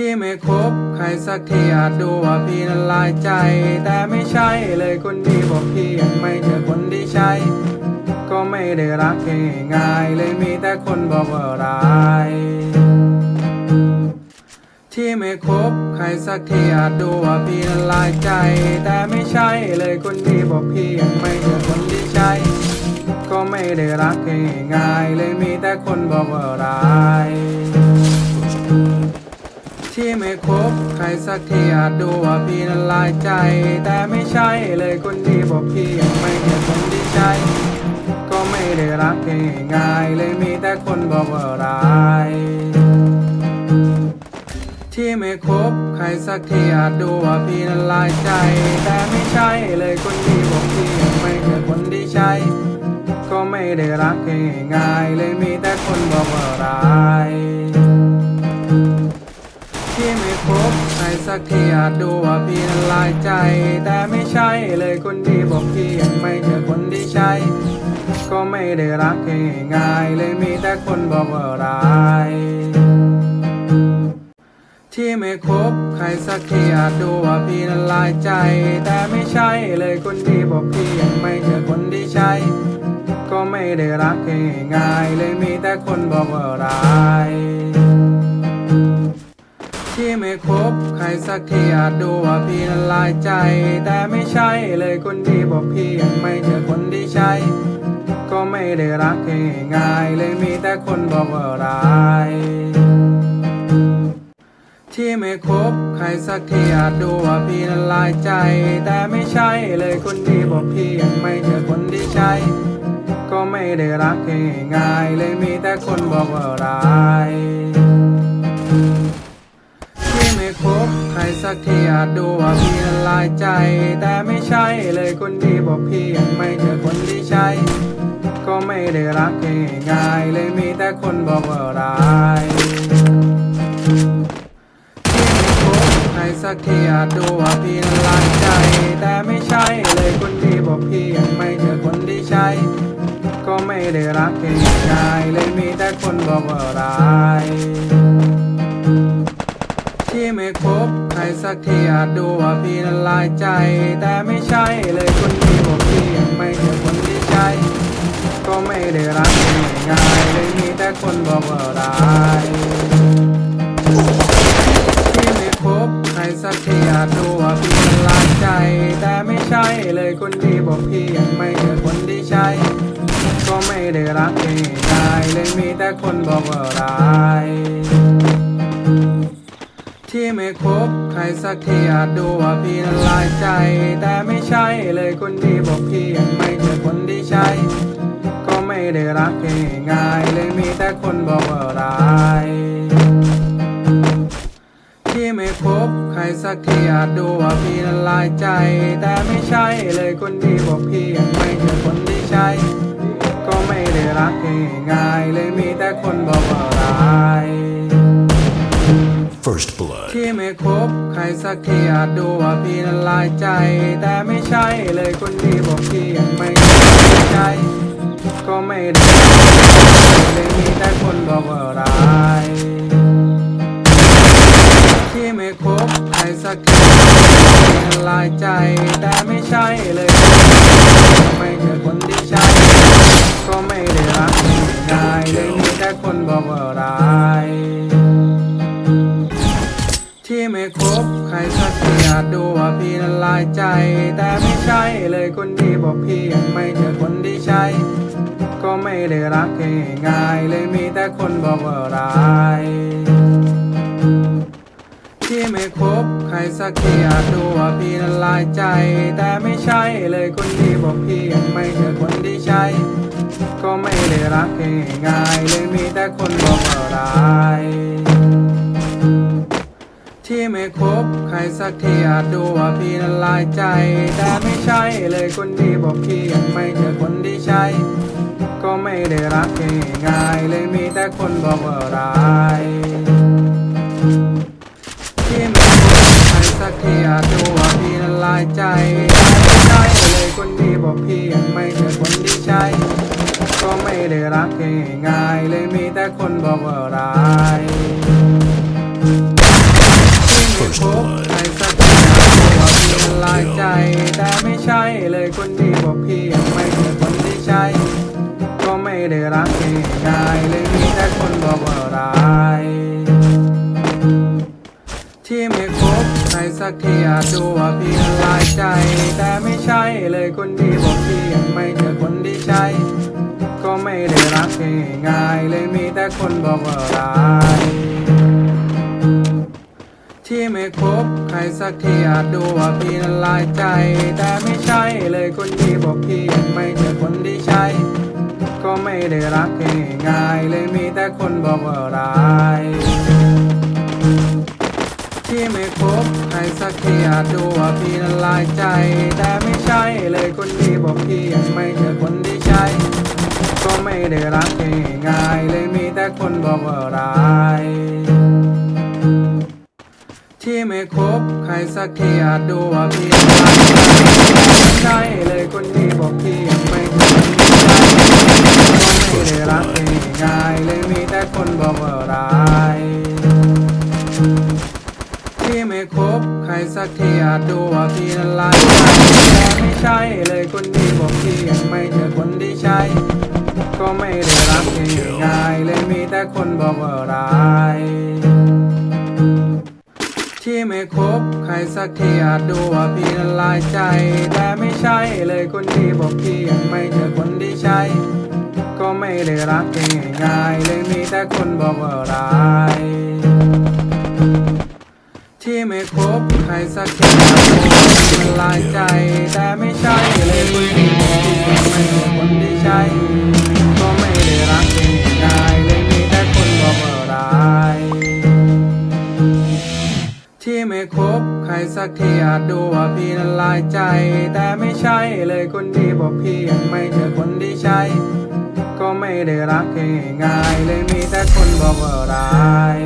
ที่ไม่คบใครสักทีอาจดูว่าพี่นั้นลายใจ แต่ไม่ใช่เลยคนดีบอกพี่ยังไม่เจอคนที่ใช่ ก็ไม่ได้รักง่ายเลยมีแต่คนบอกว่าร้ายที่ไม่คบใครสักทีอาจดูว่าพี่นั้นลายใจ แต่ไม่ใช่เลยคนดีบอกพี่ยังไม่เจอคนที่ใช่ ก็ไม่ได้รักง่ายเลยมีแต่คนบอกว่าร้าย ไม่คบใครสักทีอาจดูว่าพี่นั้นลายใจ แต่ไม่ใช่เลยคนดีบอกพี่ยังไม่เจอคนที่ใช่ก็ไม่ได้รักง่ายเลยมีแต่คนบอกว่าร้ายที่ไม่คบใครสักทีอาจดูว่าพี่นั้นลายใจ แต่ไม่ใช่เลยคนดีบอกพี่ยังไม่เจอคนที่ใช่ก็ไม่ได้รักง่ายเลยมีแต่คนบอกว่าร้าย สักทีอาจดูว่าพี่นั้นลายใจ แต่ไม่ใช่เลยคนดีบอกพี่ยังไม่เจอคนที่ใช่ ก็ไม่ได้รักง่ายเลยมีแต่คนบอกว่าร้ายที่ไม่คบใครสักทีอาจดูว่าพี่นั้นลายใจ แต่ไม่ใช่เลยคนดีบอกพี่ยังไม่เจอคนที่ใช่ ก็ไม่ได้รักง่ายเลยมีแต่คนบอกว่าร้าย ที่ไม่คบใครสักทีอาจดูว่าพี่นั้นลายใจ แต่ไม่ใช่เลยคนดีบอกพี่ยังไม่เจอคนที่ใช่ ก็ไม่ได้รักง่ายเลยมีแต่คนบอกว่าร้ายที่ไม่คบใครสักทีอาจดูว่าพี่นั้นลายใจ แต่ไม่ใช่เลยคนดีบอกพี่ยังไม่เจอคนที่ใช่ ก็ไม่ได้รักง่ายเลยมีแต่คนบอกว่าร้าย ที่ไม่คบใครสักทีอาจดูว่าพี่นั้นลายใจ แต่ไม่ใช่เลยคนดีบอกพี่ยังไม่เจอคนที่ใช่ ก็ไม่ได้รักง่ายเลยมีแต่คนบอกว่าร้ายใครสักทีอาจดูว่าพี่นั้นลายใจ แต่ไม่ใช่เลยคนดีบอกพี่ยังไม่เจอคนที่ใช่ ก็ไม่ได้รักง่ายเลยมีแต่คนบอกว่าร้าย ที่ไม่คบใครสักทีอาจดูว่าพี่นั้นลายใจ แต่ไม่ใช่เลยคนดีบอกพี่ยังไม่เจอคนที่ใช่ก็ไม่ได้รักง่ายๆเลยมีแต่คนบอกว่าร้ายที่ไม่คบใครสักทีอาจดูว่าพี่นั้นลายใจ แต่ไม่ใช่เลยคนดีบอกพี่ยังไม่เจอคนที่ใช่ก็ไม่ได้รักง่ายๆเลยมีแต่คนบอกว่าร้าย ที่ไม่คบใครสักทีอาจดูว่าพี่นั้นลายใจ แต่ไม่ใช่เลยคนดีบอกพี่ยังไม่เจอคนที่ใช่ ก็ไม่ได้รักง่ายเลยมีแต่คนบอกว่าร้ายที่ไม่คบใครสักทีอาจดูว่าพี่นั้นลายใจ แต่ไม่ใช่เลยคนดีบอกพี่ยังไม่เจอคนที่ใช่ ก็ไม่ได้รักง่ายเลยมีแต่คนบอกว่าร้าย First blood. ที่ไม่คบใครสักทีอาจดูว่าพี่นั้นลายใจ แต่ไม่ใช่เลยคนดีบอกพี่ยังไม่เจอคนที่ใช่ก็ไม่ได้เลยมีแต่คนบอกว่าร้ายที่ไม่คบใครสักทีพี่นั้นลายใจ แต่ไม่ใช่เลยไม่เจอคนที่ใช่ก็ไม่ได้รักง่ายเลยมีแต่คนบอกว่าร้าย คบใครสักทีอาจดูว่าพี่นั้นลายใจ แต่ไม่ใช่เลยคนดีบอกพี่ยังไม่เจอคนที่ใช่ ก็ไม่ได้รักง่ายเลยมีแต่คนบอกว่าร้ายที่ไม่คบใครสักทีอาจดูว่าพี่นั้นลายใจ แต่ไม่ใช่เลยคนดีบอกพี่ยังไม่เจอคนที่ใช่ ก็ไม่ได้รักง่ายเลยมีแต่คนบอกว่าร้าย ที่ไม่คบใครสักทีอาจดูว่าพี่นั้นลายใจ แต่ไม่ใช่เลยคนดีบอกพี่ยังไม่เจอคนที่ใช่ ก็ไม่ได้รักง่ายเลยมีแต่คนบอกว่าร้ายที่ไม่คบใครสักทีอาจดูว่าพี่นั้นลายใจแต่ไม่ใช่เลยคนดีบอกพี่ยังไม่เจอคนที่ใช่ ก็ไม่ได้รักง่ายเลยมีแต่คนบอกว่าร้าย First blood. ใครสักคนเราที่มันลายใจ แต่ไม่ใช่เลยคนดีกว่าพี่ไม่ใช่คนที่ใช่ ก็ไม่ได้รักพี่ได้เลยมีแต่คนบอกว่าร้ายที่ไม่คบใครสักทีอาจดูว่าพี่มัลายใจ แต่ไม่ใช่เลยคนดีบอกาพี่ไม่เจอคนที่ใช่ ก็ไม่ได้รักพี่ง่ายเลยมีแต่คนบอกว่าร้าย ที่ไม่คบใครสักทีอาจดูว่าพี่นั้นลายใจ แต่ไม่ใช่เลยคนที่บอกพี่ยังไม่เจอคนที่ใช่ ก็ไม่ได้รักง่ายเลยมีแต่คนบอกว่าร้ายที่ไม่คบใครสักทีอาจดูว่าพี่นั้นลายใจ แต่ไม่ใช่เลยคนที่บอกพี่ยังไม่เจอคนที่ใช่ ก็ไม่ได้รักง่ายเลยมีแต่คนบอกว่าร้าย ที่ไม่คบใครสักทีอาจดูว่าพี่น่ายใจแต่ไม่ใช่เลยคนที่บอกพี่ยังไม่เจอคนที่ใช่ก็ไม่ได้รักง่ายเลยมีแต่คนบอกว่าร้ายที่ไม่คบใครสักทีอาจดูว่าพี่นั้นหลายแต่ไม่ใช่เลยคนที่บอกพี่ยังไม่เจอคนที่ใช่ก็ไม่ได้รักง่ายเลยมีแต่คนบอกว่าร้าย ที่ไม่คบใครสักทีอาจดูว่าพี่นั้นหลายใจ แต่ไม่ใช่เลยคนที่บอกพี่ยังไม่เจอคนที่ใช่ ก็ไม่ได้รักง่ายๆเลยมีแต่คนบอกว่าร้ายที่ไม่คบใครสักทีอาจดูว่าพี่นั้นหลายใจ แต่ไม่ใช่เลยคนที่บอกพี่ยังไม่เจอคนที่ใช่ ก็ไม่ได้รัก ที่ไม่คบใครสักทีอาจดูว่าพี่นั้นลายใจ แต่ไม่ใช่เลยคนดีบอกพี่ยังไม่เจอคนที่ใช่ ก็ไม่ได้รักง่ายเลยมีแต่คนบอกว่าร้าย